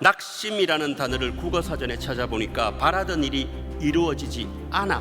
낙심이라는 단어를 국어 사전에 찾아보니까 바라던 일이 이루어지지 않아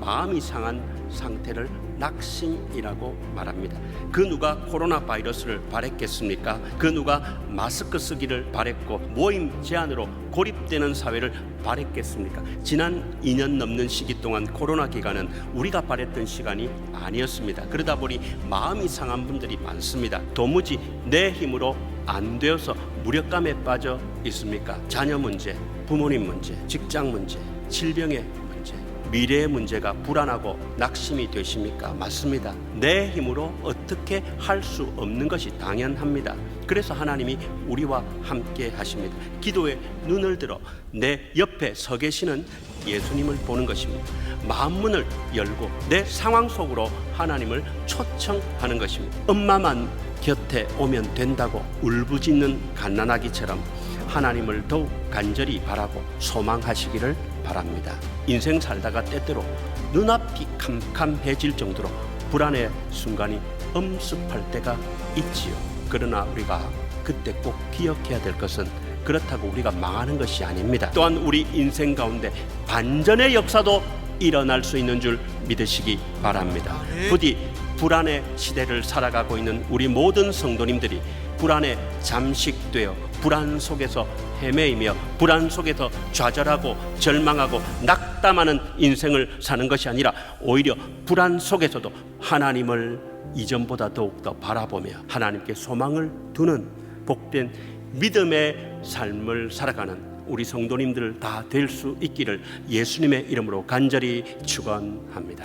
마음이 상한 상태를 낙심이라고 말합니다. 그 누가 코로나 바이러스를 바랬겠습니까? 그 누가 마스크 쓰기를 바랬고 모임 제한으로 고립되는 사회를 바랬겠습니까? 지난 2년 넘는 시기 동안 코로나 기간은 우리가 바랬던 시간이 아니었습니다. 그러다 보니 마음이 상한 분들이 많습니다. 도무지 내 힘으로 안 되어서 무력감에 빠져 있습니까? 자녀 문제, 부모님 문제, 직장 문제, 질병의 문제, 미래의 문제가 불안하고 낙심이 되십니까? 맞습니다. 내 힘으로 어떻게 할 수 없는 것이 당연합니다. 그래서 하나님이 우리와 함께 하십니다. 기도에 눈을 들어 내 옆에 서 계시는 예수님을 보는 것입니다. 마음문을 열고 내 상황 속으로 하나님을 초청하는 것입니다. 엄마만 곁에 오면 된다고 울부짖는 갓난아기처럼 하나님을 더욱 간절히 바라고 소망하시기를 바랍니다. 인생 살다가 때때로 눈앞이 캄캄해질 정도로 불안의 순간이 엄습할 때가 있지요. 그러나 우리가 그때 꼭 기억해야 될 것은 그렇다고 우리가 망하는 것이 아닙니다. 또한 우리 인생 가운데 반전의 역사도 일어날 수 있는 줄 믿으시기 바랍니다. 부디 불안의 시대를 살아가고 있는 우리 모든 성도님들이 불안에 잠식되어 불안 속에서 헤매이며 불안 속에서 좌절하고 절망하고 낙담하는 인생을 사는 것이 아니라 오히려 불안 속에서도 하나님을 이전보다 더욱더 바라보며 하나님께 소망을 두는 복된 믿음의 삶을 살아가는 우리 성도님들 다 될 수 있기를 예수님의 이름으로 간절히 축원합니다.